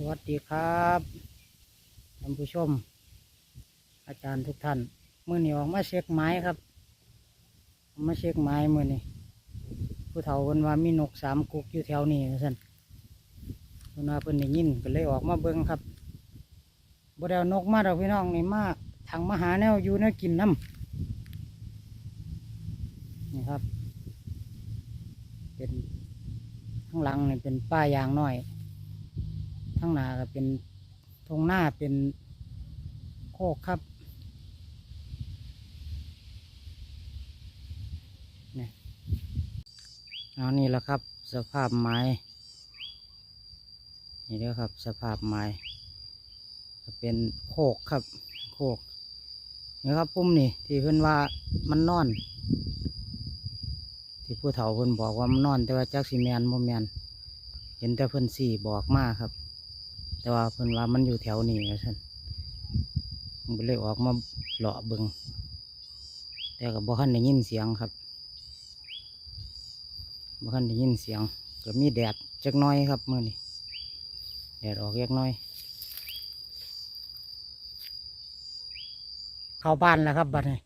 สวัสดีครับท่านผู้ชม อาจารย์ทุกท่านมื่อนี้ออกมาเช็คไม้ครับมาเช็คไม้มื่อนี้ผู้เฒ่าคนว่ามีนกสามกุกอยู่แถวนี้ว่าซั่นเพิ่นว่าเพิ่นได้ยินก็เลยออกมาเบิ่งครับบ่ได้เอานกมาดอกพี่น้องนี่มากทางมหาแนวอยู่แนวกินน้ำนี่ครับ เป็นข้างหลังนี่เป็นป้ายางน้อย ข้างหน้าก็เป็นทงหน้าเป็นโคกครับนี่เอานี่แหละครับ สภาพไม้ นี่เด้อครับ สภาพไม้เป็นโคกครับ โคกนี่ครับปุ่มนี่ที่เพิ่อนว่ามันนอน ที่ผู้เฒ่าเพิ่นบอกว่ามันนอน แต่ว่าจักสีแมนโมแมนเห็นแต่เพิ่อนสี่บอกมากครับ แต่ว่าเพิ่นว่ามันอยู่แถวนี้ว่านผมก็เลยออกมาเลาะเบิงแต่ก็บ่คันได้ยินเสียงครับบ่คันได้ยินเสียงก็มีแดดจักน้อยครับเมื้อนี้แดดออกเล็กน้อย เข้าบ้านแล้วครับบัดนี้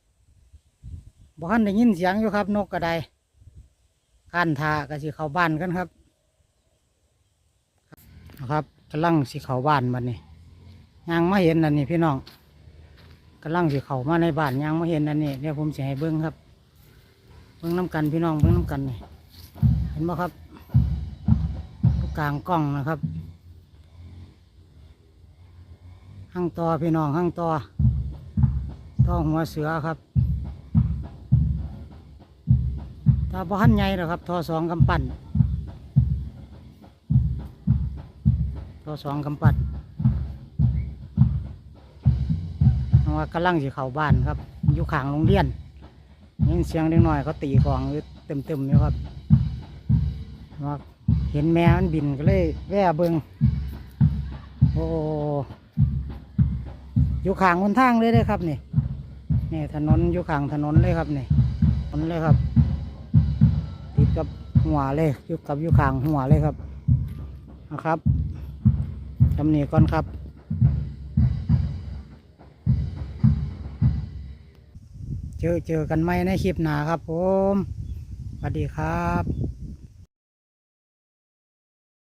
บ่คันได้ยินเสียงอยู่ครับ นกกระไดกันทาก็สิเข้าบ้านกันครับนะครับ กำลังสิเข้าบ้านบัดนี้ยังมาเห็นอันนี้พี่น้องกำลังสิเข้ามาในบ้านยังมาเห็นอันนี้เดี๋ยวผมจะให้เบิ้งครับ เบิ้งน้ำกันพี่น้องเบิ้งน้ำกันนี่เห็นไหมครับกลางกล้องนะครับห้างต่อพี่น้องห้างต่อต่อหัวเสือครับถ้าบ้านใหญ่หรอครับทอสองกำปั้น ทอสองกำปั้นว่ากำลังสิเข้าบ้านครับ อยู่ขางโรงเรียนยินเสียงเล็กน้อยเขาตีกลองเต็มเต็มอยู่ครับว่าเห็นแม่มันบินก็เลยแว่เบิงโอ้อยู่ขางบนทางเลยเลยครับนี่นี่ถนนอยู่ขางถนนเลยครับนี่ถนนเลยครับ ติดกับหัวเลยอยู่กับอยู่ขางหัวเลยครับนะครับ ทำนี่ก่อนครับเจอเจอกันไหมในคลิปหนาครับผมสวัสดีครับ